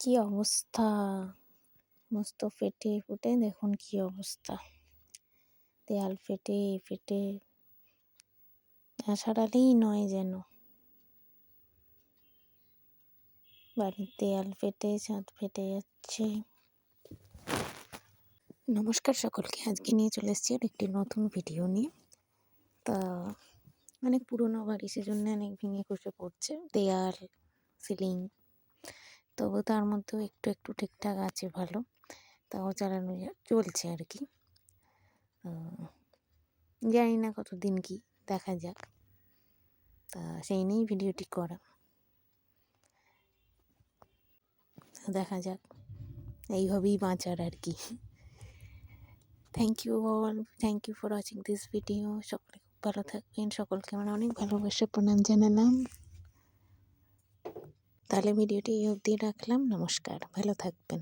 কি অবস্থা? মস্ত ফেটে ফুটে দেখুন কি অবস্থা। দেয়াল ফেটে ফেটে। সারালেই নয় যেন। বাড়ির দেয়াল ফেটে, ছাদ ফেটে যাচ্ছে। নমস্কার সকলকে, আজকে নিয়ে চলে এসেছি আর একটি নতুন ভিডিও নিয়ে। তা অনেক পুরোনো বাড়ি, সেজন্য অনেক ভেঙে খসে পড়ছে। দেয়াল, সিলিং তবু তার মধ্যেও একটু একটু ঠিকঠাক আছে, ভালো। তাও চালানো চলছে আর কি। জানি না কতদিন কি দেখা যাক। তা সেই নিয়েই ভিডিওটি করা দেখা যাক। এইভাবেই বাঁচার আর কি। Thank you all thank you for watching this video সকলে ভালো থাকবেন। সকলকে আমার অনেক ভালোবাসা, প্রণাম জানালাম। তাহলে ভিডিওটি এই অবধি রাখলাম। নমস্কার ভালো থাকবেন।